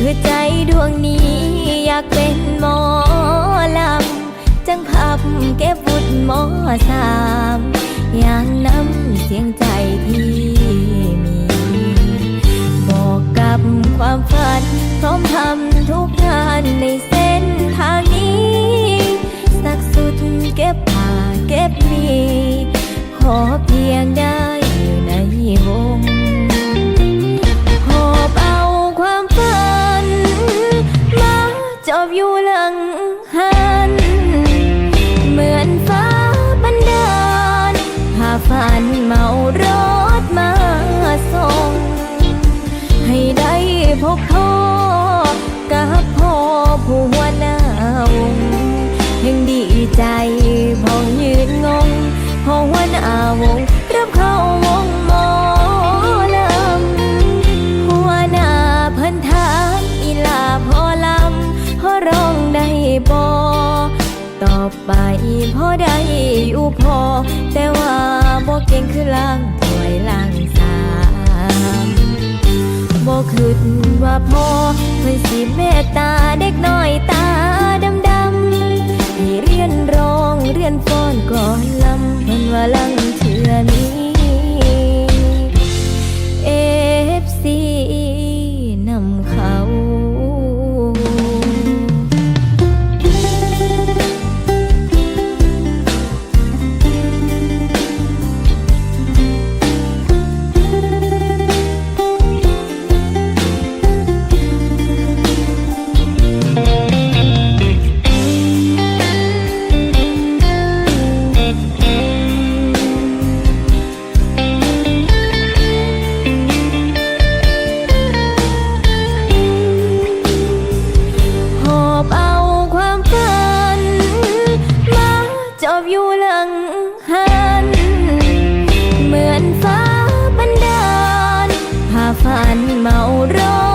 คือใจดวงนี้อยากเป็นหมอลำ จังพับเก็บบุตรหมอสามอย่างน้ำเสียงใจที่มี บอกกับความฝัน พร้อมทำทุกงานในเส้นทางนี้ สักสุดเก็บผ้าเก็บมีขอเพีาฝันเมารถมาส่ง ให้ได้พบพ่อกับพ่อผู้หัวหน้าวงยังดีใจพองยืนงงพอหัวหน้าวงรับเข้าวง ต่อไปพอได้อยู่พอ แต่ว่าบ่เก่งคือล่างถ้วยล่างสามบอกคิดว่าพ่อเพิ่นสิเมตตาเด็กน้อยันเมารอ